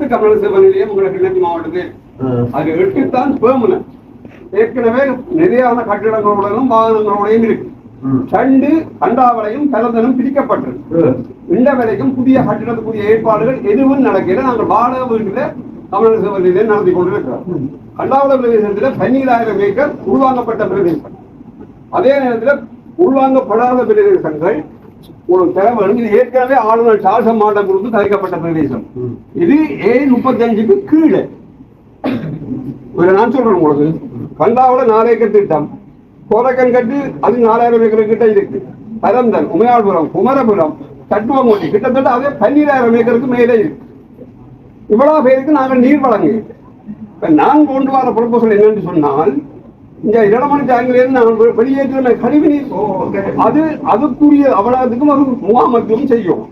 பத்து சிவ நிலையம் உங்களுக்கு கிழக்கு மாவட்டத்தில். அது எட்டுத்தான் பெர்மனன்ட் ஏற்கனவே நிறையான கட்டிடங்களுடனும் வாகனங்களோடையும் இருக்கு. ரெண்டு கண்டாவளையும் கலந்தனும் பிரிக்கப்பட்டிருக்கு இந்த வரைக்கும் புதிய கட்டிடத்துக்குரிய ஏற்பாடுகள் எதுவும் நடக்கல. நாங்கள் வாடகை வீட்டுல தமிழக சிவநிலையை நடத்தி கொண்டிருக்கிறோம். கண்டாவள பிரதேசத்தில் பன்னீராயிரம் ஏக்கர் உள்வாங்கப்பட்ட பிரதேசம். அதே நேரத்தில் உள்வாங்கப்படாத பிரதேசங்கள் ஒரு திறமை இது ஏற்கனவே ஆளுநர் சாசம் மாட்டம் கொடுத்து தயாரிக்கப்பட்ட பிரதேசம். இது ஏ முப்பத்தஞ்சுக்கு கீழே. இதை நான் சொல்றேன் உங்களுக்கு. கண்டாவோட நாலு ஏக்கர் திட்டம். கோரக்கன் கட்டு அது நாலாயிரம் ஏக்கர் கிட்ட இருக்கு. பரந்தன் உமையாள்புரம் குமரபுரம் தட்டுவங்கோட்டி. கிட்டத்தட்ட அதே பன்னீராயிரம் ஏக்கருக்கு மேலே இருக்கு. இவ்வளவு பேருக்கு நாங்கள் நீர் வழங்கு இப்ப நான் கொண்டு வர ப்ரொபோசல் என்னன்னு சொன்னால் இந்த இடமணி டேங்கிலிருந்து நாங்கள் வெ- வெளியேற்றுற கழிவு நீர் அது அதுக்குரிய அவ்வளவுக்கும் அது முகாமத்துவம் செய்யும்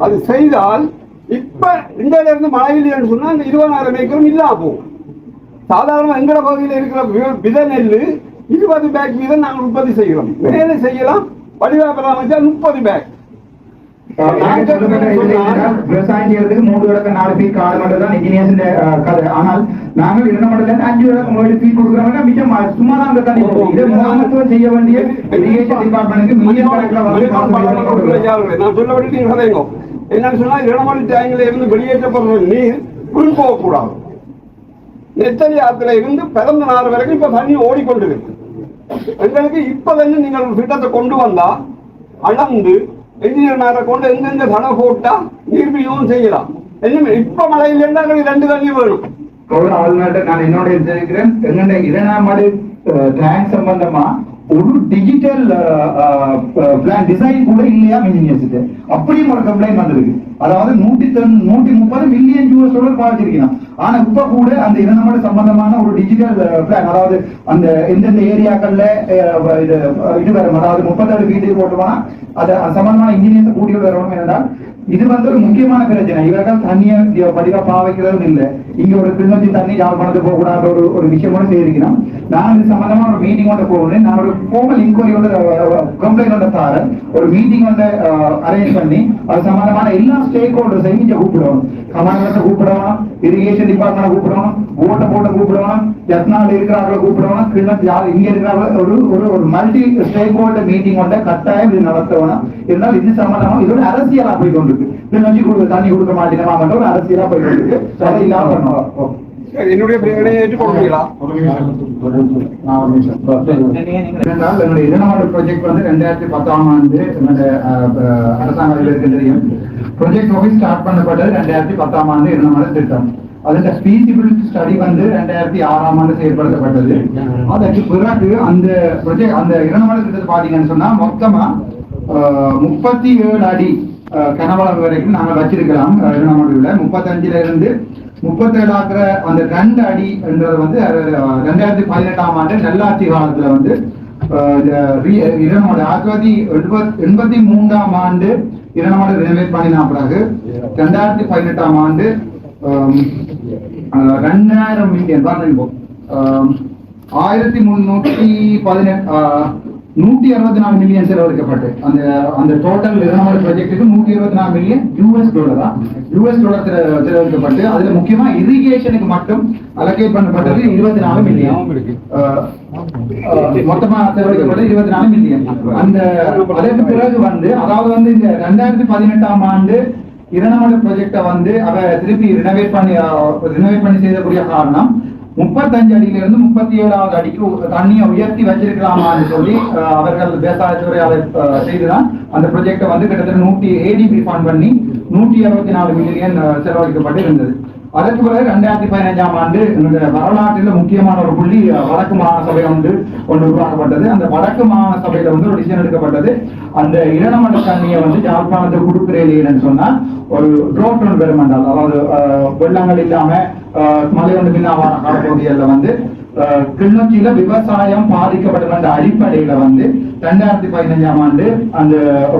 அது செய்தால் இப்ப இந்தியால இருந்து மழை இல்லைன்னு சொன்னா இந்த இருபதாயிரம் ஏக்கரும் இல்லாம போகும். சாதாரண எங்கட பகுதியில் இருக்கிற வித நெல் இருபது பேக் வீதம் நாங்கள் உற்பத்தி செய்கிறோம். வேலை செய்யலாம் வடிவாக அமைச்சா முப்பது பேக். விவசாயம் செய்யறதுக்கு மூணு விளக்க நாலு காடு மட்டும் தான் ஆனால் நாங்கள் இரண்டு மண்டல அஞ்சு விளக்க ஏழு ஃபீட் கொடுக்குறோம்னா மிச்சம் சும்மா தான் அங்க தண்ணி இதை முகாமத்துவம் செய்ய வேண்டிய இரிகேஷன் டிபார்ட்மெண்ட்டுக்கு மில்லியன் கணக்கில். நான் சொல்ல வேண்டிய நீங்க கதைங்க என்னன்னு சொன்னா இடமணி டேங்கில இருந்து வெளியேற்றப்படுற நீர் உள் போகக்கூடாது. நெத்தலி ஆத்துல இருந்து பிறந்த நாள் வரைக்கும் இப்ப தண்ணி ஓடிக்கொண்டிருக்கு. எங்களுக்கு இப்ப வந்து நீங்கள் ஒரு திட்டத்தை கொண்டு வந்தா அளந்து என்ஜினியர் மேல கொண்டு எங்கெங்க தடை போட்டா நீர் விநியோகம் செய்யலாம். என்ன இப்ப மழை இல்லைன்னா ரெண்டு தண்ணி வேணும். கௌரவ ஆளுநர்கிட்ட நான் என்னோட இருக்கிறேன் எங்கண்ட இரண்டாம் மாதிரி டேங்க் சம்பந்தமா ஒரு டிஜிட்டல் பிளான் டிசைன் கூட இல்லையா மின்னியர்ஸுக்கு அப்படியும் ஒரு கம்ப்ளைண்ட் வந்திருக்கு. அதாவது நூத்தி தொண்ணூ- நூத்தி முப்பது மில்லியன் யூஎஸ் டாலர் பாதிச்சிருக்கணும் ஆனா இப்ப கூட அந்த இரண்டாம் சம்பந்தமான ஒரு டிஜிட்டல் பிளான் அதாவது அந்த எந்தெந்த ஏரியாக்கள்ல அஹ், இது இது வரும். அதாவது முப்பத்தாறு வீடு போட்டுவானா அது அது சம்பந்தமான இன்ஜினியர்ஸ் கூடிய வரணும் என்றால் இது வந்து ஒரு முக்கியமான பிரச்சனை. இவர்கள் தண்ணியை இங்க பதிவா பாவிக்கிறதும் இங்க ஒரு கிண்ணத்தி தண்ணி யாழ்ப்பாணத்துக்கு போக கூடாத ஒரு ஒரு விஷயம் கூட செய்திருக்கிறோம் நான் இது சம்பந்தமா ஒரு மீட்டிங் ஒன்று போகணும். நான் ஒரு ஃபோமல் இன்கொயரி ஒன்று கம்ப்ளைண்ட் ஒன்று தாரேன் ஒரு மீட்டிங் வந்து அரேஞ்ச் பண்ணி அது சம்பந்தமான எல்லா ஸ்டேக் ஹோல்டர்ஸையும் இங்க கூப்பிடுவோம் கமாண்டர்ஸை கூப்பிடுவோம் இரிகேஷன் டிபார்ட்மெண்ட் கூப்பிடுவோம் ஓட்ட போட்ட கூப்பிடுவோம் எத்தனால் இருக்கிறார்கள் கூப்பிடுவோம் கிண்ணத்து யார் இங்க இருக்கிறாங்க ஒரு ஒரு ஒரு மல்டி ஸ்டேக் ஹோல்டர் மீட்டிங் ஒன்றை கட்டாயம் இது நடத்தணும். இருந்தால் இது சம்பந்தமா இதோட அரசியலா போய் கொண்டிருக்கு கிண்ணச்சி தண்ணி கொடுக்க மாட்டேங்கமா ஒரு அரசியலா போய் கொண்டிருக்கு அதை இல்லாம என்னுடைய பிரச்சனையை ஏற்றுக்கொள்வீங்களா ப்ராஜெக்ட் வந்து ரெண்டாயிரத்தி பத்தாம் ஆண்டு என்னோட அஹ், தெரியும். ப்ரொஜெக்ட் ஆஃபீஸ் ஸ்டார்ட் பண்ணப்பட்டது ரெண்டாயிரத்தி பத்தாம் ஆண்டு இரண்டாவது திட்டம். அதுல ஃபீசிபிலிட்டி ஸ்டடி வந்து ரெண்டாயிரத்தி ஆறாம் ஆண்டு செயல்படுத்தப்பட்டது. அதற்கு பிறகு அந்த ப்ராஜெக்ட் அந்த இரண்டாவது திட்டத்தை பாத்தீங்கன்னு சொன்னா மொத்தமா முப்பத்தி ஏழு அடி கனவளவு வரைக்கும் நாங்கள் வச்சிருக்கலாம் இரண்டாம் முப்பத்தஞ்சுல இருந்து முப்பத்தேழாக்குற அந்த ரெண்டு அடி என்றது வந்து ரெண்டாயிரத்தி பதினெட்டாம் ஆண்டு நல்லாட்சி காலத்துல வந்து அஹ், இந்த ஆயிரத்தி தொள்ளாயிரத்தி எண்பத்தி மூன்றாம் ஆண்டு இரநூறு ரினோவேட் பண்ணினா பிறகு ரெண்டாயிரத்தி பதினெட்டாம் ஆண்டு ரெண்டாயிரம் மில்லியன் ஆயிரத்தி முன்னூத்தி பதினெட்டு நூத்தி அறுபத்தி நாலு மில்லியன் செலவழிக்கப்பட்டு அந்த அந்த டோட்டல் இரநூறு ப்ராஜெக்ட்டுக்கு நூத்தி இருபத்தி நாலு மில்லியன் யூஎஸ் டாலரா யூஎஸ் டாலர் செலவழிக்கப்பட்டு அதுல முக்கியமா இரிகேஷனுக்கு மட்டும் அலோகேட் பண்ணப்பட்டது இருபத்தி நாலு மில்லியன் மொத்தமா செலவழிக்கப்பட்டது இருபத்தி நாலு மில்லியன் அந்த அதற்கு பிறகு வந்து அதாவது வந்து இந்த ரெண்டாயிரத்தி பதினெட்டாம் ஆண்டு இரண்டாவது ப்ராஜெக்ட வந்து அவ திருப்பி ரினோவேட் பண்ணி ரினோவேட் பண்ணி செய்யக்கூடிய காரணம் முப்பத்தஞ்சு அடியில இருந்து முப்பத்தி ஏழாவது அடிக்கு தண்ணியை உயர்த்தி வச்சிருக்கலாமான்னு சொல்லி அவர்கள் விவசாயத்துறை அதை செய்துதான் அந்த ப்ரொஜெக்டை வந்து கிட்டத்தட்ட நூற்றி ஏடிபி ஃபண்ட் பண்ணி நூற்றி அறுபத்தி நாலு மில்லியன் செலவழிக்கப்பட்டு இருந்தது அதற்கு பிறகு ரெண்டாயிரத்தி பதினஞ்சாம் ஆண்டு என்னுடைய வரலாற்றில் முக்கியமான ஒரு புள்ளி வடக்கு மாகாண சபை வந்து ஒன்று உருவாக்கப்பட்டது. அந்த வடக்கு மாகாண சபையில வந்து ஒரு டிசிஷன் எடுக்கப்பட்டது. அந்த இரணமட்ட தண்ணியை வந்து யாழ்ப்பாணத்துக்கு கொடுக்கிறேன்னு சொன்னால் ஒரு ட்ரோட் ஒன் பெருமண்டால் அதாவது வெள்ளங்கள் இல்லாம அஹ், மழை பின்னாவான காலப்பகுதிகளில் வந்து அஹ், கிளிநொச்சியில விவசாயம் பாதிக்கப்பட்ட அடிப்படையில வந்து ரெண்டாயிரத்தி பதினஞ்சாம் ஆண்டு அந்த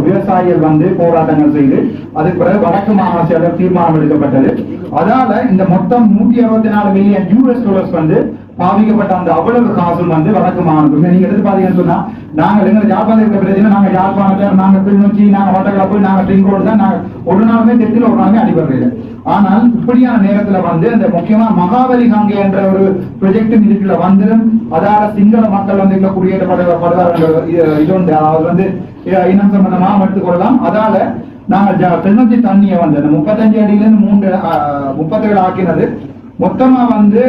விவசாயிகள் வந்து போராட்டங்கள் செய்து அதுக்கு பிறகு வடக்கு மாகாண செயலர் தீர்மானம் எடுக்கப்பட்டது. அதால இந்த மொத்தம் நூத்தி அறுபத்தி நாலு மில்லியன் யூஎஸ் டாலர்ஸ் வந்து பாதிக்கப்பட்ட அந்த அவ்வளவு காசும் வந்து வடக்கு மாகாணத்துக்கு நீங்க எடுத்து பாத்தீங்கன்னு சொன்னா நாங்க எங்க யாழ்ப்பாணம் இருக்க பிரச்சனை நாங்க யாழ்ப்பாணத்தை நாங்க கிளிநொச்சி நாங்க வட்டக்கிழப்பு நாங்க ட்ரிங்கோடு தான் நாங்க ஒரு நாளுமே தெற்கில் ஒரு நாளுமே அடிபடுறது ஆனால் இப்படியான நேரத்துல வந்து அந்த முக்கியமா மகாபலி காங்கே என்ற ஒரு ப்ரொஜெக்ட் இதுக்குள்ள வந்துடும் அதால சிங்கள மக்கள் வந்து இதுல குடியேற்றப்படுவார்கள் இது உண்டு. அவர் வந்து இனம் சம்பந்தமா எடுத்துக்கொள்ளலாம். அதால நாங்கள் ஜ- தண்ணியை வந்து அந்த முப்பத்தஞ்சு அடியில இருந்து மூன்று முப்பத்தேழு ஆக்கினது. மொத்தமா வந்து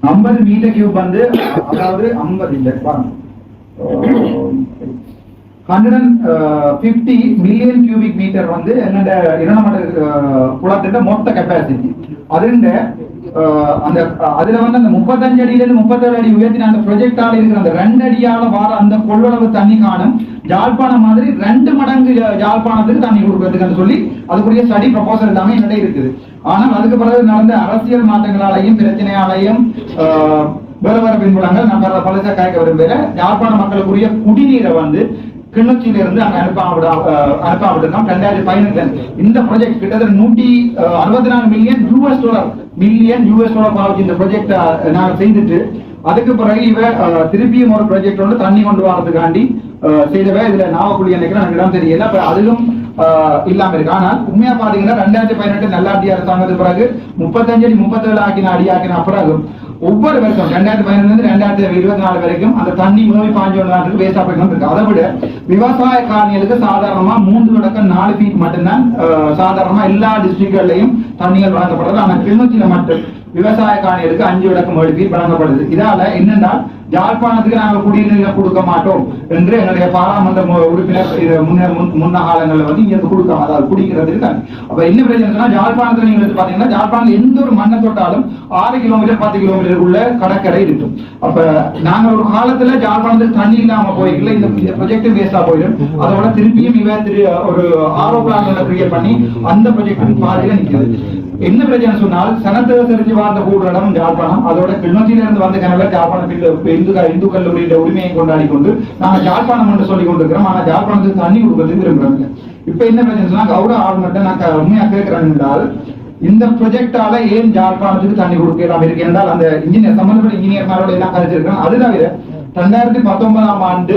ஐம்பது மீட்டர் கியூப் வந்து அதாவது ஐம்பது இல்லை பாருங்க. Hundred and fifty million cubic metre வந்து என்னோட இரணமட குளத்திட்ட மொத்த கெப்பாசிட்டி அதுண்ட அந்த அதுல வந்து அந்த முப்பத்தஞ்சு அடியில இருந்து முப்பத்தேழு அடி உயர்த்தின அந்த ப்ரொஜெக்டால இருக்கிற அந்த ரெண்டு அடியால வார அந்த கொள்ளளவு தண்ணி காணும். ஜாழ்ப்பாணம் மாதிரி ரெண்டு மடங்கு ஜாழ்ப்பாணத்துக்கு தண்ணி கொடுக்கறதுக்கு சொல்லி அதுக்குரிய ஸ்டடி ப்ரொபோசல் எல்லாமே என்னடே இருக்குது. ஆனால் அதுக்கு பிறகு நடந்த அரசியல் மாற்றங்களாலையும் பிரச்சனையாலையும் வேறு வேறு பின்புலங்கள் நான் வேற பலசா காய்க்க விரும்பல. யாழ்ப்பாண மக்களுக்குரிய குடிநீரை வந்து கிளிநொச்சியில இருந்து அங்க அனுப்பாவிட அனுப்பாவிட்டிருக்கோம் ரெண்டாயிரத்தி பதினெட்டுல இந்த ப்ராஜெக்ட் கிட்டத்தட்ட நூற்றி அறுபத்தி நாலு million US dollar million US dollar பாவச்சு இந்த ப்ராஜெக்ட் நாங்க செய்துட்டு அதுக்கு பிறகு இவ திருப்பியும் ஒரு ப்ராஜெக்ட் வந்து தண்ணி கொண்டு வரதுக்காண்டி அஹ், செய்தவ இதுல நாவக்குழி நினைக்கிறேன் எனக்கு இடம் தெரியல. அப்ப அதிலும் இல்லாம இருக்கு. ஆனால் உண்மையா பாத்தீங்கன்னா ரெண்டாயிரத்தி பதினெட்டு நல்லாட்டியா அரசாங்கத்துக்கு பிறகு முப்பத்தஞ்சு அடி முப்பத்தேழு ஆக்கின அடி ஆக்கின பிறகு ஒவ்வொரு வருஷம் ரெண்டாயிரத்தி பதினொன்று ரெண்டாயிரத்தி இருபத்தி நாலு வரைக்கும் அந்த தண்ணி மூவி பாஞ்சு ஒன்று வேஸ்டா போயிட்டு இருக்கு அதை விட விவசாய காரணிகளுக்கு சாதாரணமா மூன்று தொடக்கம் நாலு ஃபீட் மட்டும்தான் சாதாரணமா எல்லா டிஸ்ட்ரிக்ட்கள்லையும் தண்ணிகள் வழங்கப்படுறது ஆனா கிளிநொச்சியில மட்டும் விவசாய காணிகளுக்கு அஞ்சு விளக்கம் ஏழு ஃபீட் வழங்கப்படுது. இதால என்னன்னா யாழ்ப்பாணத்துக்கு நாங்கள் குடிநீர் கொடுக்க மாட்டோம் என்று எங்களுடைய பாராளுமன்ற உறுப்பினர் முன்ன முன்- காலங்களில் வந்து இங்க இருந்து கொடுக்க அதாவது குடிக்கிறதுக்கு அப்ப என்ன பிரச்சனை சொன்னா யாழ்ப்பாணத்துல நீங்க பாத்தீங்கன்னா யாழ்ப்பாணம் எந்த ஒரு மண்ணை தொட்டாலும் ஆறு கிலோமீட்டர் பத்து கிலோமீட்டருக்குள்ள கடற்கரை இருக்கும். அப்ப நாங்க ஒரு காலத்துல யாழ்ப்பாணத்துக்கு தண்ணி இல்லாம போயிருக்கல இந்த ப்ரொஜெக்ட் வேஸ்டா போயிடும். அதோட திருப்பியும் இவ திரு ஒரு ஆரோ பிளான் கிரியேட் பண்ணி அந்த ப்ரொஜெக்ட் பாதையில நிக்குது. என்ன பிரச்சனை சொன்னால் சனத்தை தெரிஞ்சு வாழ்ந்த கூடுற இடம் ஜாழ்ப்பாணம். அதோட கிளிநொச்சியில இருந்து வந்த கனவுல ஜாழ்ப்பாணம் இந்து இந்து கல்லூரியில உரிமையை கொண்டாடி கொண்டு நாங்க ஜாழ்ப்பாணம் என்று சொல்லி கொண்டிருக்கிறோம். ஆனா ஜாழ்ப்பாணத்துக்கு தண்ணி கொடுக்கறதுக்கு விரும்புறாங்க இப்ப என்ன பிரச்சனை சொன்னா கௌரவ ஆளுநர்கிட்ட நான் உண்மையா கேட்கிறேன் என்றால் இந்த ப்ரொஜெக்டால ஏன் யாழ்ப்பாணத்துக்கு தண்ணி கொடுக்கலாம் இருக்கு என்றால் அந்த இன்ஜினியர் சம்பந்தப்பட்ட இன்ஜினியர்மாரோட எல்லாம் கழிச்சிருக்கேன் அது தவிர ரெண்டாயிரத்தி பத்தொன்பதாம் ஆண்டு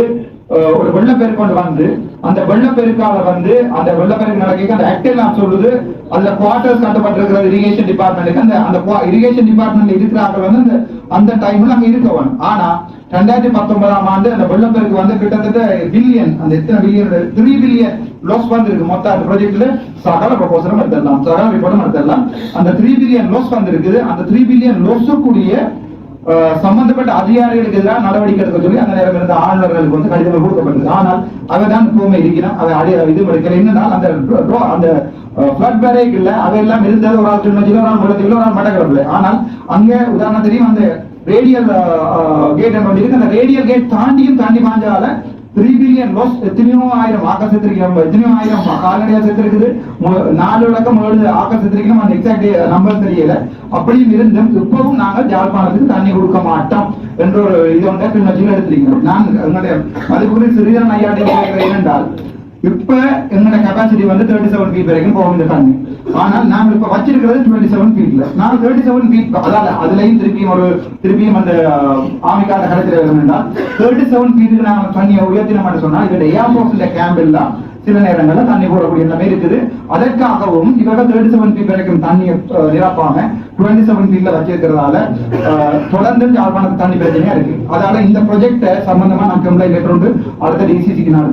ஒரு வெள்ளப்பெருக்கு கொண்டு வந்து அந்த வெள்ளப்பெருக்கால வந்து அந்த வெள்ளப்பெருக்கு நடக்க அந்த ஆக்ட் சொல்லுது. அதுல குவார்டர்ஸ் கட்டப்பட்டிருக்கிற இரிகேஷன் டிபார்ட்மெண்ட்டுக்கு அந்த அந்த இரிகேஷன் டிபார்ட்மெண்ட்ல இருக்கிறாங்க வந்து அந்த அந்த டைம்ல அங்க இருக்கவன். ஆனா ரெண்டாயிரத்தி பத்தொன்பதாம் ஆண்டு அந்த வெள்ளப்பெருக்கு வந்து கிட்டத்தட்ட பில்லியன் அந்த எத்தனை பில்லியன் த்ரீ பில்லியன் லாஸ் வந்திருக்கு. மொத்த அந்த ப்ராஜெக்ட்ல சகல ப்ரொபோசலும் எடுத்துடலாம் சகல ரிப்போர்ட்டும் எடுத்துடலாம். அந்த த்ரீ பில்லியன் லாஸ் வந்திருக்குது. அந்த த்ரீ பில்லியன் கூடிய சம்பந்தப்பட்ட அதிகாரிகளுக்கு எதிராக நடவடிக்கை எடுக்க சொல்லி அந்த நேரம் இருந்த ஆளுநர்களுக்கு வந்து கடிதங்கள் கொடுக்கப்பட்டது ஆனால் அவைதான் பூமை இருக்கிறான். அதை அடி இது எடுக்கல என்னன்னா அந்த dro- அந்த பேரேக் இல்ல. அதெல்லாம் இருந்தது ஒரு ஆள் திருநெல்வேலியில ஒரு ஆள் மடத்தில் ஒரு ஆள் ஆனால் அங்க உதாரணம் தெரியும் அந்த ரேடியல் கேட் என்ன இருக்கு. அந்த ரேடியல் கேட் தாண்டியும் தாண்டி பாஞ்சால த்ரீ பில்லியன் ரோஸ் எத்தனையோ ஆயிரம் ஆக்க செத்துருக்கோம் எத்தனையோ ஆயிரம் கால்நடையா செத்துருக்குது மு- நாலு லட்சம் ஏழு ஆக்க செத்துருக்கணும் அந்த எக்ஸாக்ட் நம்பர் தெரியல அப்படியும் இருந்தும் இப்பவும் நாங்கள் ஜாழ்ப்பாணத்துக்கு தண்ணி கொடுக்க மாட்டோம் என்ற ஒரு இது ஒன்றை பின்னத்தில் எடுத்திருக்கிறோம் நான் எங்களுடைய மதிப்புக்குரிய சிறிதன் ஐயாட்டை என்னென்றால் இப்ப எங்களோட கெபாசிட்டி வந்து தேர்ட்டி செவன் ஃபீட் வரைக்கும் போக இந்த தண்ணி. ஆனால் நாங்க இப்ப வச்சிருக்கிறது டுவெண்ட்டி செவன் ஃபீட்ல நாங்க தேர்ட்டி செவன் ஃபீட் அதாவது அதுலயும் திருப்பியும் ஒரு திருப்பியும் அந்த ஆமிக்காத கடத்தில் வேணும்னா தேர்ட்டி செவன் ஃபீட்டுக்கு நாங்க தண்ணியை உயர்த்தினோம்னு சொன்னா இதோட ஏர்போர்ட்ல கேம்ப் எல்லாம் சில நேரங்களில் தண்ணி போடக்கூடிய நிலைமை இருக்குது. அதற்காகவும் இவர்கள் தேர்ட்டி செவன் ஃபீட் வரைக்கும் தண்ணியை நிரப்பாம டுவெண்ட்டி செவன் ஃபீட்ல வச்சிருக்கிறதால தொடர்ந்து யாழ்ப்பாணத்துக்கு தண்ணி பிரச்சனையா இருக்கு. அதனால இந்த ப்ரொஜெக்ட சம்பந்தமா நான் கம்ப்ளைண்ட் லெட்டர் அடுத்த டிசிசிக்கு நான்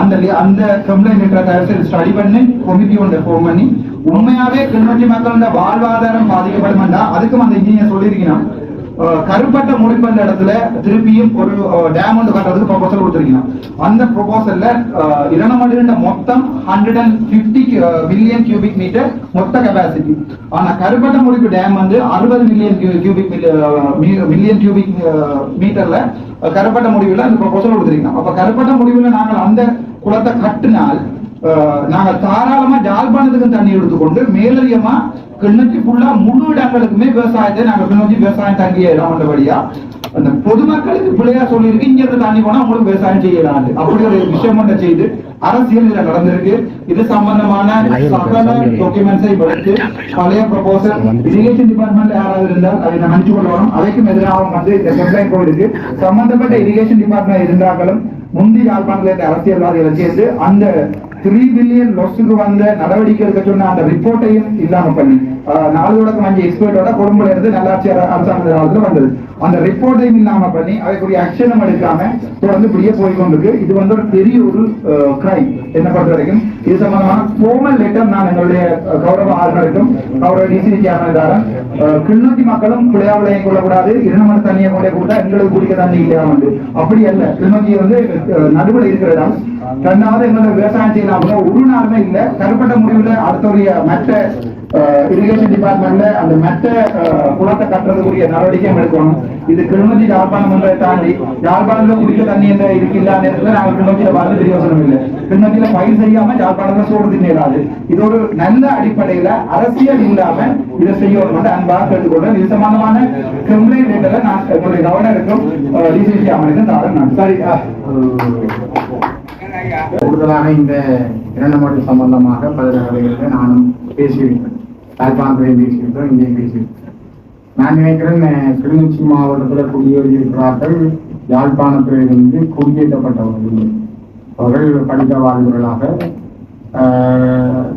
அந்த அந்த கம்ப்ளைண்ட் லெட்டரை தயவு ஸ்டடி பண்ணி. கொமிட்டி ஒன்று ஃபோன் பண்ணி. உண்மையாவே கிளிநொச்சி மக்களோட வாழ்வாதாரம் பாதிக்கப்படும் அதுக்கும் அந்த இன்ஜினியர் சொல்லியிருக்கணும் கருப்பட்ட கருப்பட்ட முடிப்பந்த இடத்துல திருப்பியும் ஒரு டேம் ஒன்று கட்டுறதுக்கு ப்ரொபோசல் கொடுத்துருக்கீங்க. அந்த ப்ரொபோசல்ல இரணமடுகின்ற மொத்தம் hundred and fifty million cubic metre மொத்த கெப்பாசிட்டி ஆனா கருப்பட்ட முடிப்பு டேம் வந்து அறுபது மில்லியன் கியூபிக் மில்லியன் கியூபிக் மீட்டர்ல கருப்பட்ட முடிவுல அந்த ப்ரொபோசல் கொடுத்துருக்கீங்க. அப்ப கருப்பட்ட முடிவுல நாங்கள் அந்த குளத்தை கட்டினால் நாங்கள் நாங்க தாராளமா ஜாழ்ப்பாணத்துக்கு தண்ணி எடுத்துக்கொண்டு மேலதிகமா கிளிநொச்சி ஃபுல்லா முழு இடங்களுக்குமே விவசாயத்தை நாங்க கிளிநொச்சி விவசாயம் தங்கிய இடம் வந்தபடியா அந்த பொதுமக்களுக்கு பிள்ளையா சொல்லியிருக்கு இங்க இருந்து தண்ணி போனா அவங்களும் விவசாயம் செய்யலாம் அப்படி ஒரு விஷயம் ஒன்று செய்து அரசியல் இதுல நடந்திருக்கு. இது சம்பந்தமான சகல டாக்குமெண்ட்ஸை எடுத்து பழைய ப்ரொபோசல் இரிகேஷன் டிபார்ட்மெண்ட் யாராவது இருந்தால் அதை நான் அனுப்பிச்சு கொள்ளணும். அதைக்கும் எதிராக வந்து இந்த கம்ப்ளைண்ட் போயிருக்கு சம்பந்தப்பட்ட இரிகேஷன் டிபார்ட்மெண்ட் இருந்தாங்களும் முந்தி யாழ்ப்பாணத்தில் இருந்த அரசியல்வாதிகளை சேர்ந்து அந்த த்ரீ பில்லியன் லொஸுக்கு வந்த நடவடிக்கை இருக்க சொன்ன அந்த ரிப்போர்ட்டையும் இல்லாம பண்ணி நாலு வழக்கம் அஞ்சு எக்ஸ்பர்ட்டோட கொழும்புல இருந்து நல்லாட்சி அரசாங்க காலத்துல வந்தது. அந்த ரிப்போர்ட்டையும் இல்லாம பண்ணி அதற்குரிய ஆக்ஷனும் எடுக்காம தொடர்ந்து இப்படியே போய் கொண்டிருக்கு. இது வந்து ஒரு பெரிய ஒரு கிரைம் என்ன பொறுத்த வரைக்கும் இது சம்பந்தமான ஃபோர்மல் லெட்டர் நான் எங்களுடைய கௌரவ ஆளுநருக்கும் கௌரவ டிசிபி சேர்மன் கிளிநொச்சி மக்களும் பிள்ளையா கொள்ளக்கூடாது இரண்டு தண்ணியை கொண்டே கொடுத்தா எங்களுக்கு குடிக்க தண்ணி இல்லையா வந்து. அப்படி அல்ல. கிளிநொச்சி வந்து நடுவில் நடுவுல இருக்கிற இடம் ரெண்டாவது எங்களோட விவசாயம் செய்யலாம் ஒரு நாளுமே இல்ல. கருப்பட்ட முடிவுல அடுத்தவருடைய மற்ற இரிகேஷன் டிபார்ட்மெண்ட்ல அந்த மற்ற குளத்தை கட்டுறதுக்குரிய நடவடிக்கை எடுக்கணும். இது கிழமதி யாழ்ப்பாணம் ஒன்றை தாண்டி யாழ்ப்பாணத்துல குடிக்க தண்ணி என்ற இருக்கு இல்லாத நேரத்துல நாங்க கிளிநொச்சியில பார்த்து பிரயோசனம் இல்லை. கிளிநொச்சியில பயிர் செய்யாம யாழ்ப்பாணத்துல சோறு திண்ணாது இது ஒரு நல்ல அடிப்படையில அரசியல் இல்லாம இதை செய்யணும் அன்பாக கேட்டுக்கொள்றேன் இது சம்பந்தமான கிரிமினல் லெட்டரை நான் என்னுடைய கவர்னருக்கும் டிசிசி அமலுக்கும் தாரேன். நான் சரி கூடுதலான இந்த இரண்டு மொழி சம்பந்தமாக பல தடவைகளில் நானும் பேசியிருக்கேன் யாழ்ப்பாணத்திலையும் பேசியிருக்கோம் இங்கேயும் பேசியிருக்கேன் நான் நினைக்கிறேன் கிளிநொச்சி மாவட்டத்தில் குடியேறியிருக்கிறார்கள் யாழ்ப்பாணத்திலிருந்து குடியேற்றப்பட்டவர்கள் அவர்கள். படித்த வாழ்வுகளாக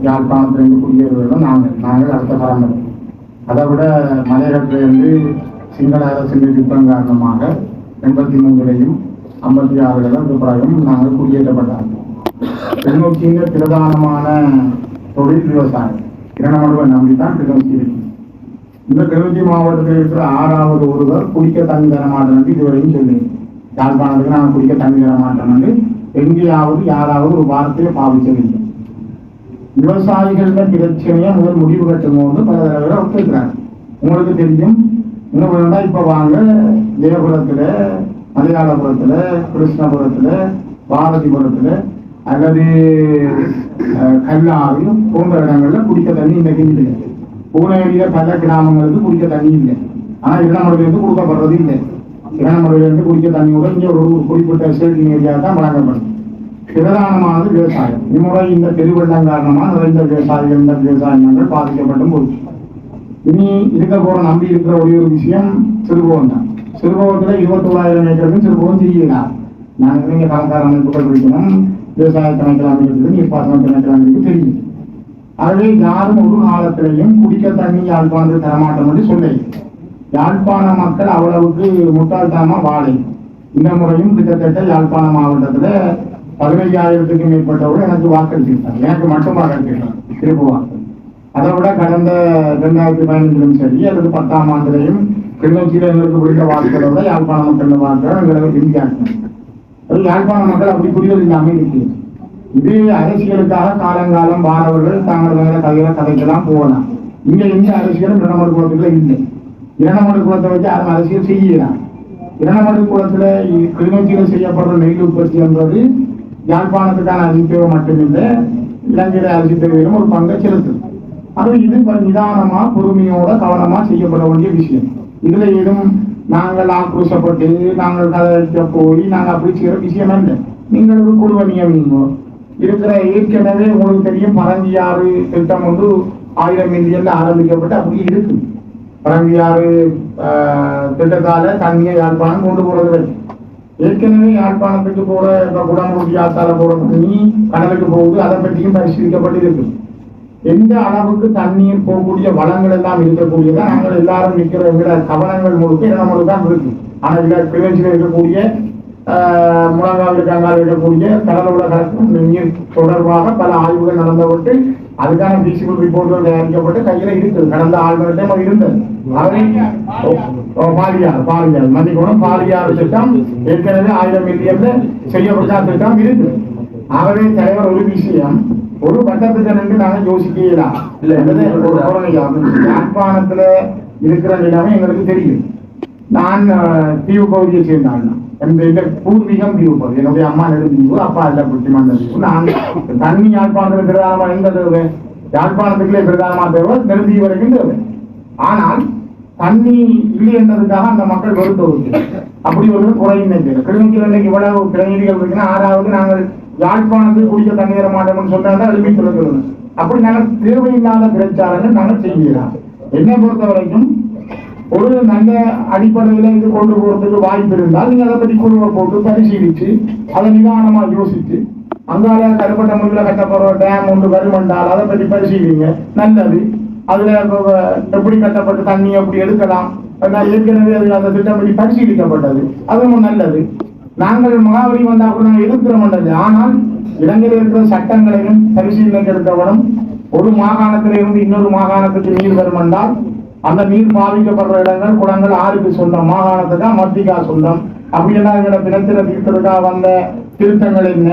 யாழ்ப்பாணத்திலிருந்து குடியேறுவதும் நாங்கள். நாங்கள் அடுத்த தலைமுறை அதை விட மலையகத்திலிருந்து சிங்கள அரசின் யுத்தம் காரணமாக எண்பத்தி மூன்றுலையும் ஐம்பத்தி ஆறுகளும் பிப்ரவரியும் நாங்கள் குடியேற்றப்பட்டாங்க. கிளிநொச்சியின் பிரதானமான தொழில் விவசாயம். இரணமடுவை தான் கிளிநொச்சி இருக்கு. இந்த கிளிநொச்சி மாவட்டத்தில் இருக்கிற ஆறாவது ஒருவர் குடிக்க தண்ணி தர மாட்டேன் இதுவரையும் சொல்லி. யாழ்ப்பாணத்துக்கு நாங்கள் குடிக்க தண்ணி தர மாட்டோம் எங்கேயாவது யாராவது ஒரு வார்த்தையை பாவிச்சதில்லை விவசாயிகள பிரச்சனையை முதல் முடிவு கட்டும் போது பல தடவை ஒத்துக்கிறாங்க. உங்களுக்கு தெரியும். இன்னும் வேண்டாம் இப்ப வாங்க தேவபுரத்துல மலையாளபுரத்துல கிருஷ்ணபுரத்துல பாரதிபுரத்துல அல்லது அஹ், கல்லாறு போன்ற இடங்கள்ல குடிக்க தண்ணி இன்னைக்கு இல்லை பூனேரியில பல கிராமங்களுக்கு குடிக்க தண்ணி இல்லை. ஆனா இருந்து கொடுக்கப்படுறது இல்லை. இருந்து குடிக்க தண்ணி கூட இங்க ஒரு குறிப்பிட்ட ஸ்டேட்டிங் ஏரியா தான் வழங்கப்படும். பிரதானமானது விவசாயம். இம்முறை இந்த பெருவெள்ளம் காரணமாக நிறைந்த விவசாயிகள் இந்த விவசாயங்கள் பாதிக்கப்பட்டும் போச்சு. இனி இருக்க போற நம்பி இருக்கிற ஒரே ஒரு விஷயம் சிறுபோகம் தான் சிறுபோகத்துல இருபத்தோராயிரம் ஏக்கருக்கு சிறுபோகம் செய்யலாம் நாங்கள் நீங்க பணக்கார அமைப்புகள் பிடிக்கணும் விவசாய கணக்கில் அமைக்கிறது நீர்ப்பாசன கணக்கில் அமைக்கிறது தெரியும். ஆகவே யாரும் ஒரு காலத்திலையும் குடிக்க தண்ணி யாழ்ப்பாணத்தில் தரமாட்டோம் என்று சொல்லி யாழ்ப்பாண மக்கள் அவ்வளவுக்கு முட்டாள்தனமா வாழை இந்த முறையும் கிட்டத்தட்ட யாழ்ப்பாண மாவட்டத்துல பதினைஞ்சாயிரத்துக்கு மேற்பட்டவர்கள் எனக்கு வாக்களிச்சிருக்காங்க எனக்கு மட்டும் வாக்களிச்சிருக்காங்க திருப்பு வாக்கு அதை விட கடந்த ரெண்டாயிரத்தி பதினஞ்சிலும் சரி அல்லது பத்தாம் ஆண்டுலையும் கிளிநொச்சியில எங்களுக்கு விழுந்த விட யாழ்ப்பாண மக்கள் வாக்குகள் எங்களுக்கு யாழ்ப்பாண மக்கள் அப்படி புரிதல் இல்லாம இருக்கு. இது அரசியலுக்காக காலங்காலம் மாணவர்கள் தாங்கள் வேற கதையில கதைக்கெல்லாம் போகலாம். இங்க இந்திய அரசியலும் இரணமடு குளத்துல இல்லை. இரணமடு குளத்தை வச்சு யாரும் அரசியல் செய்யலாம். இரணமடு குளத்துல இ- கிளிநொச்சியில செய்யப்படுற நெல் உற்பத்தி என்பது யாழ்ப்பாணத்துக்கான அரிசித்தேவை மட்டுமில்லை இலங்கையில அரிசித்தேவையிலும் ஒரு பங்கை செலுத்தும். அது இது கொஞ்சம் நிதானமா பொறுமையோட கவனமா செய்யப்பட வேண்டிய விஷயம். இதுல நாங்கள் ஆக்ரோஷப்பட்டு நாங்கள் கதைக்க போய் நாங்கள் அப்படி செய்கிற விஷயம் இல்லை நீங்கள் ஒரு நீங்க இருக்கிற ஏற்கனவே உங்களுக்கு தெரியும் பரஞ்சியாறு திட்டம் வந்து ஆயிரம் மில்லியன்ல ஆரம்பிக்கப்பட்டு அப்படி இருக்கு. பரஞ்சியாறு ஆஹ், திட்டத்தால தண்ணியை யாழ்ப்பாணம் கொண்டு போறது வரை. ஏற்கனவே யாழ்ப்பாணத்துக்கு போற இப்ப குடமுடி ஆத்தால போற தண்ணி கடலுக்கு போகுது அதை பற்றியும் பரிசீலிக்கப்பட்டு இருக்கு. எந்த அளவுக்கு தண்ணீர் போகக்கூடிய வளங்கள் எல்லாம் இருக்கக்கூடியதா நாங்கள் எல்லாரும் நிற்கிற விட கவனங்கள் முழுக்க இடமொழி தான் இருக்கு ஆனா இதுல கிளிநொச்சியில் இருக்கக்கூடிய ஆஹ், முழங்கால் இருக்கக்கூடிய கடலோட கலக்கும் நீர் தொடர்பாக பல ஆய்வுகள் நடந்தவிட்டு அதுக்கான பிசிபிள் ரிப்போர்ட்கள் தயாரிக்கப்பட்டு கையில இருக்குது. கடந்த ஆழ்வர்கிட்ட இருந்தது. அதை ஓ, பாலியார் பாலியார் மன்னிக்கணும் பாலியார் திட்டம் ஏற்கனவே ஆயிரம் மில்லியன்ல செய்யப்பட்ட திட்டம் இருக்கு ஆகவே தலைவர் ஒரு விஷயம் ஒரு பட்டத்துக்கு நின்று நாங்க யோசிக்கலாம் இல்ல. யாழ்ப்பாணத்துல இருக்கிற நிலைமை எங்களுக்கு தெரியும் நான் தீவு பகுதியை எந்த இந்த பூர்வீகம் தீவு பகுதி என்னுடைய அம்மா நெடுந்தீவு அப்பா இல்ல புத்திமந்த தீவு நான் தண்ணி யாழ்ப்பாணத்துல பிரதானமா எங்க தேவை யாழ்ப்பாணத்துக்குள்ளே பிரதானமா தேவை நெடுந்தீவு வரைக்கும் தேவை ஆனால் தண்ணி இல்லை என்றதுக்காக அந்த மக்கள் வெறுத்தவர்கள் அப்படி ஒரு குறை நினைக்கிறேன் கிளிநொச்சியில் இன்னைக்கு இவ்வளவு பிரதிநிதிகள் இருக்குன்னா ஆறாவது நாங்கள் யாழ்ப்பாணத்தில் குடிக்க தண்ணீர மாட்டோம்னு மாட்டோம்னு சொன்னா எழுப்பி சொல்லணும் அப்படி நாங்கள் தேவையில்லாத பிரச்சாரங்கள் நாங்கள் செய்யலாம் என்னை பொறுத்த வரைக்கும் ஒரு நல்ல அடிப்படையில இது கொண்டு போறதுக்கு வாய்ப்பு இருந்தால் நீங்க அதை பற்றி குழுவை போட்டு பரிசீலித்து அதை நிதானமா யோசிச்சு அங்கால கருப்பட்ட முறையில் கட்டப்படுற டேம் ஒன்று வருமென்றால் அதை பற்றி பரிசீலிங்க. நல்லது. அதுல எப்படி கட்டப்பட்டு தண்ணி அப்படி எடுக்கலாம் ஏற்கனவே அது அந்த திட்டம் பற்றி பரிசீலிக்கப்பட்டது. அதுவும் நல்லது. நாங்கள் மகாபலி வந்தா கூட நாங்கள் எதிர்க்கிறோம் என்றது ஆனால் இலங்கையில் இருக்கிற சட்டங்களையும் பரிசீலனைக்கு எடுத்தவனும் ஒரு மாகாணத்திலிருந்து இன்னொரு மாகாணத்துக்கு நீர் வரும் என்றால் அந்த நீர் பாதிக்கப்படுற இடங்கள் குளங்கள் ஆறுக்கு சொந்தம் மாகாணத்துக்கா மத்திக்கா சொந்தம். அப்படின்னா எங்களோட தினத்தில தீர்த்ததுக்காக வந்த திருத்தங்கள் என்ன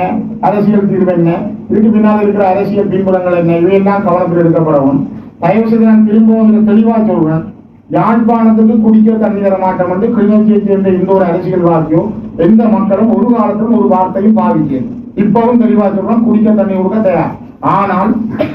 அரசியல் தீர்வு என்ன இதுக்கு பின்னால் இருக்கிற அரசியல் பின்புலங்கள் என்ன இவையெல்லாம் கவனத்தில் எடுக்கப்படவும். தயவு செய்து நான் திரும்பவும் தெளிவாக சொல்வேன் யாழ்ப்பாணத்துக்கு குடிக்க தண்ணி தர மாட்டோம் என்று கிளிநொச்சியை சேர்ந்த எந்த ஒரு அரசியல்வாதியும் எந்த மக்களும் ஒரு காலத்திலும் ஒரு வார்த்தையும் பாவிக்கல. இப்பவும் தெளிவா சொல்றோம் குடிக்க தண்ணி கொடுக்க தயார். ஆனால்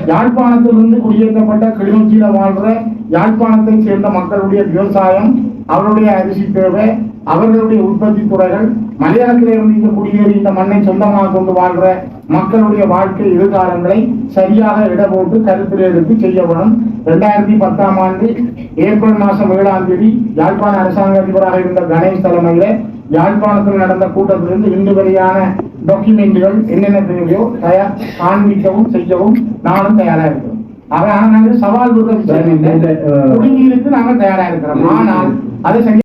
யாழ்ப்பாணத்திலிருந்து குடியேற்றப்பட்ட கிளிநொச்சியில வாழ்ற யாழ்ப்பாணத்தை சேர்ந்த மக்களுடைய விவசாயம் அவருடைய அரிசி தேவை அவர்களுடைய உற்பத்தி துறைகள் மலையாளத்தில் இருந்து குடியேறி இந்த மண்ணை சொந்தமாக கொண்டு வாழ்ற மக்களுடைய வாழ்க்கை எதிர்காலங்களை சரியாக இட போட்டு கருத்தில் எடுத்து செய்யப்படும் இரண்டாயிரத்தி பத்தாம் ஆண்டு ஏப்ரல் மாசம் ஏழாம் தேதி யாழ்ப்பாண அரசாங்க அதிபராக இருந்த கணேஷ் தலைமையில யாழ்ப்பாணத்தில் நடந்த கூட்டத்திலிருந்து இன்று வரையான டாக்குமெண்ட்டுகள் என்னென்ன தேவையோ தயார் காண்பிக்கவும் செய்யவும் நானும் தயாரா இருக்கிறோம். ஆக, ஆனா நாங்கள் சவால் விடுற விஷயம் குடிநீருக்கு நாங்கள் தயாரா இருக்கிறோம். ஆனால் அதை